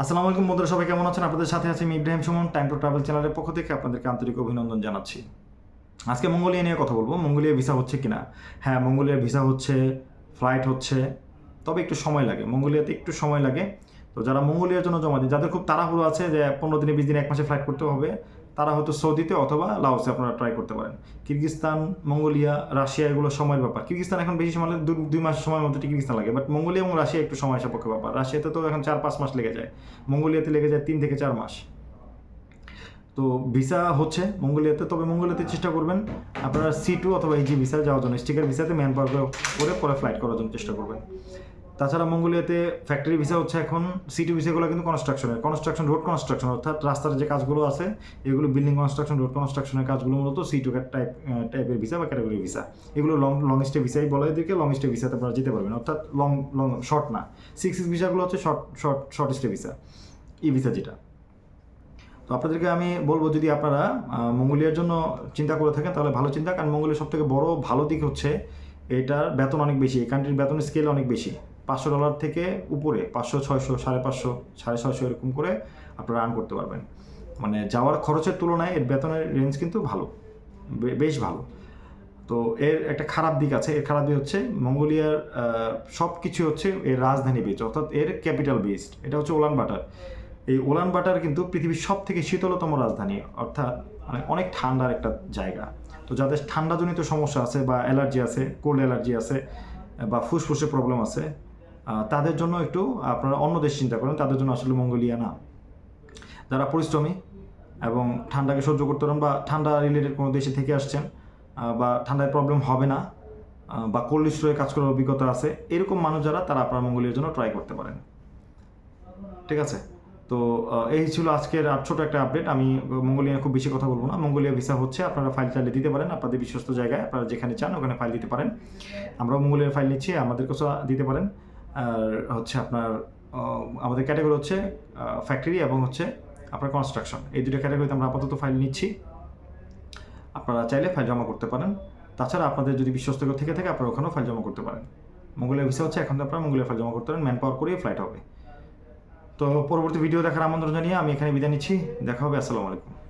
আসসালামু আলাইকুম বন্ধুরা, সবাই কেমন আছেন? আপনাদের সাথে আছি আমি Ibrahim Sumon time to travel চ্যানেলের পক্ষ থেকে আপনাদেরকে আন্তরিক অভিনন্দন জানাচ্ছি। আজকে মঙ্গোলিয়া নিয়ে কথা বলব, মঙ্গোলিয়া ভিসা হচ্ছে কিনা? হ্যাঁ মঙ্গোলিয়া ভিসা হচ্ছে ফ্লাইট হচ্ছে, তবে একটু সময় লাগে, মঙ্গোলিয়াতে একটু সময় লাগে। তো যারা মঙ্গোলিয়ার জন্য জমা দিই যাদের খুব তাড়াহুড়ো আছে যে পনেরো দিনে, বিশ দিনে, এক মাসে ফ্লাইট করতে হবে তারা হয়তো সৌদিতে অথবা লাওসে আপনারা ট্রাই করতে পারেন। কিরগিস্তান, মঙ্গোলিয়া, রাশিয়া এগুলো সময়ের ব্যাপার। কিরগিস্তান এখন বেশি সময় লাগে দুই মাস সময়ের মধ্যে কিরগিস্তান লাগে। বাট মঙ্গোলিয়া এবং রাশিয়া একটু সময় সাপেক্ষ ব্যাপার। রাশিয়াতে তো এখন চার পাঁচ মাস লেগে যায়। মঙ্গোলিয়াতে লেগে যায় তিন থেকে চার মাস। তো ভিসা হচ্ছে মঙ্গোলিয়াতে। তবে মঙ্গোলিয়াতে চেষ্টা করবেন আপনারা সি টু অথবা ইজি ভিসা যাওয়ার জন্য। স্টিকার ভিসাতে ম্যান পাওয়ার করে পরে ফ্লাইট করার জন্য চেষ্টা করবেন। তাছাড়া মঙ্গোলিয়াতে ফ্যাক্টরি ভিসা হচ্ছে এখন সিটি ভিসাগুলো কিন্তু কনস্ট্রাকশনের কনস্ট্রাকশন রোড কনস্ট্রাকশন অর্থাৎ রাস্তার যে কাজগুলো আছে, এগুলো বিল্ডিং কনস্ট্রাকশন রোড কনস্ট্রাকশনের কাজগুলো মূলত সি টু টাইপ টাইপের ভিসা বা ক্যাটাগরি ভিসা এগুলো লং লং স্টে ভিসাই বলে এদেরকে লং স্টে ভিসাতে আপনারা যেতে পারবেন। অর্থাৎ লং লং শর্ট না। সিক্স সিক্স ভিসাগুলো হচ্ছে short short short stay visa E visa যেটা। তো আপনাদেরকে আমি বলব, যদি আপনারা মঙ্গোলিয়ার জন্য চিন্তা করে থাকেন, তাহলে ভালো চিন্তা। কারণ মঙ্গোলিয়ার সব থেকে বড় ভালো দিক হচ্ছে, এটার বেতন অনেক বেশি। এই কান্ট্রির বেতনের স্কেল অনেক বেশি। পাঁচশো ডলার থেকে উপরে, পাঁচশো, ছয়শো, সাড়ে পাঁচশো, সাড়ে ছয়শো এরকম করে আপনারা আর্ন করতে পারবেন। মানে যাওয়ার খরচের তুলনায় এর বেতনের রেঞ্জ কিন্তু ভালো বেশ ভালো। তো এর একটা খারাপ দিক আছে, এর খারাপ দিক হচ্ছে মঙ্গোলিয়ার সব কিছু হচ্ছে এর রাজধানী বেজ অর্থাৎ এর ক্যাপিটাল বেসড এটা হচ্ছে ওলান বাটার। এই ওলান বাটার কিন্তু পৃথিবীর সব থেকে শীতলতম রাজধানী, অর্থাৎ মানে অনেক ঠান্ডার একটা জায়গা। তো যাদের ঠান্ডাজনিত সমস্যা আছে বা অ্যালার্জি আছে কোল্ড অ্যালার্জি আছে, বা ফুসফুসে প্রবলেম আছে তাদের জন্য একটু আপনারা অন্য দেশ চিন্তা করেন, তাদের জন্য আসলে মঙ্গোলিয়া না। যারা পরিশ্রমী এবং ঠান্ডাকে সহ্য করতে পারেন বা ঠান্ডা রিলেটেড কোনো দেশে থেকে আসছেন বা ঠান্ডায় প্রবলেম হবে না বা কোল্ড স্টোরে কাজ করার অভিজ্ঞতা আছে, এরকম মানুষ যারা, তারা আপনার মঙ্গোলিয়ার জন্য ট্রাই করতে পারেন। ঠিক আছে? তো এই ছিল আজকের আর ছোট একটা আপডেট আমি মঙ্গোলিয়া খুব বেশি কথা বলব না। মঙ্গোলিয়া ভিসা হচ্ছে, আপনারা ফাইল চাইলে দিতে পারেন। আপনাদের বিশ্বস্ত জায়গায় আপনারা যেখানে চান, ওখানে ফাইল দিতে পারেন। আমরাও মঙ্গোলিয়ার ফাইল নিচ্ছি, আমাদের কাছে দিতে পারেন। আর হচ্ছে আপনার আমাদের ক্যাটাগরি হচ্ছে ফ্যাক্টরি এবং হচ্ছে আপনার কনস্ট্রাকশন এই দুটো ক্যাটাগরিতে আমরা আপাতত ফাইল নিচ্ছি। আপনারা চাইলে ফাইল জমা করতে পারেন। তাছাড়া আপনাদের যদি বিশ্বস্ত থেকে থাকে, আপনারা ওখানেও ফাইল জমা করতে পারেন। মঙ্গলের ভিসা হচ্ছে, এখন আপনারা মঙ্গলের ফাইল জমা করতে পারেন। ম্যান পাওয়ার করেই ফ্লাইট হবে। তো পরবর্তী ভিডিও দেখার আমন্ত্রণ জানিয়ে আমি এখানে বিদায় নিচ্ছি। দেখা হবে, আসসালামু আলাইকুম।